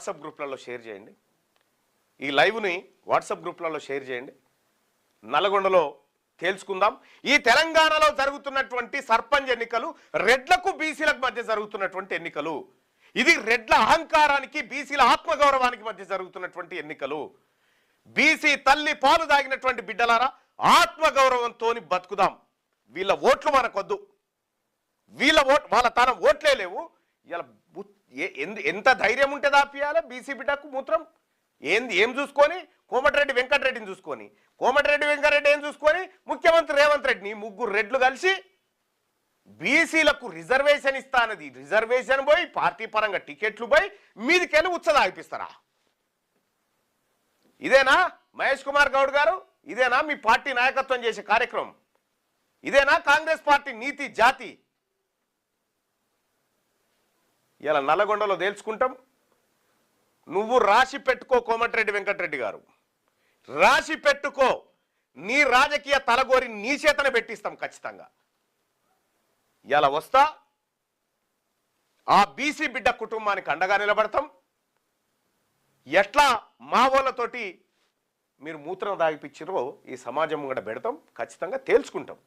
WhatsApp గ్రూప్లలో share చేయండి. ఈ లైవ్ని వాట్సాప్ గ్రూప్లలో షేర్ చేయండి. నల్గొండలో తేల్చుకుందాం. ఈ తెలంగాణలో జరుగుతున్నటువంటి సర్పంచ్ ఎన్నికలు రెడ్లకు బీసీలకు మధ్య జరుగుతున్నటువంటి ఎన్నికలు. ఇది రెడ్ల అహంకారానికి బీసీల ఆత్మగౌరవానికి మధ్య జరుగుతున్నటువంటి ఎన్నికలు. బీసీ తల్లి పాలు దాగినటువంటి బిడ్డలారా ఆత్మగౌరవంతో బతుకుదాం. వీళ్ళ ఓట్లు మనకొద్దు. వీళ్ళ ఓట్ వాళ్ళ తన ఎంత ధైర్యం ఉంటే దాపియాలి? బీసీ బిడ్డకు మూత్రం. ఏంది ఏం చూసుకొని? కోమటిరెడ్డి వెంకటరెడ్డిని చూసుకొని. కోమటిరెడ్డి వెంకటరెడ్డి ఏం చూసుకొని? ముఖ్యమంత్రి రేవంత్ రెడ్డిని ముగ్గురు రెడ్లు కలిసి బీసీలకు రిజర్వేషన్ ఇస్తానది రిజర్వేషన్ పోయి పార్టీ పరంగా టికెట్లు పోయి మీదికెళ్ళి ఉత్సదాగిపిస్తారా ఇదేనా? మహేష్ కుమార్ గౌడ్ గారు? ఇదేనా మీ పార్టీ నాయకత్వం చేసే కార్యక్రమం? ఇదేనా కాంగ్రెస్ పార్టీ నీతి జాతి? ఇలా నల్లగొండలో తేల్చుకుంటాం. నువ్వు రాసి పెట్టుకో కోమటిరెడ్డి వెంకటరెడ్డి గారు. రాసి పెట్టుకో. నీ రాజకీయ తలగోరి నీ చేతన పెట్టిస్తాం ఖచ్చితంగా. ఇలా వస్తా. ఆ బీసీ బిడ్డ కుటుంబానికి అండగా నిలబడతాం. ఎట్లా మా వాళ్ళతోటి మీరు మూత్రం దాగిపించారో ఈ సమాజం కూడా పెడతాం. ఖచ్చితంగా తేల్చుకుంటాం.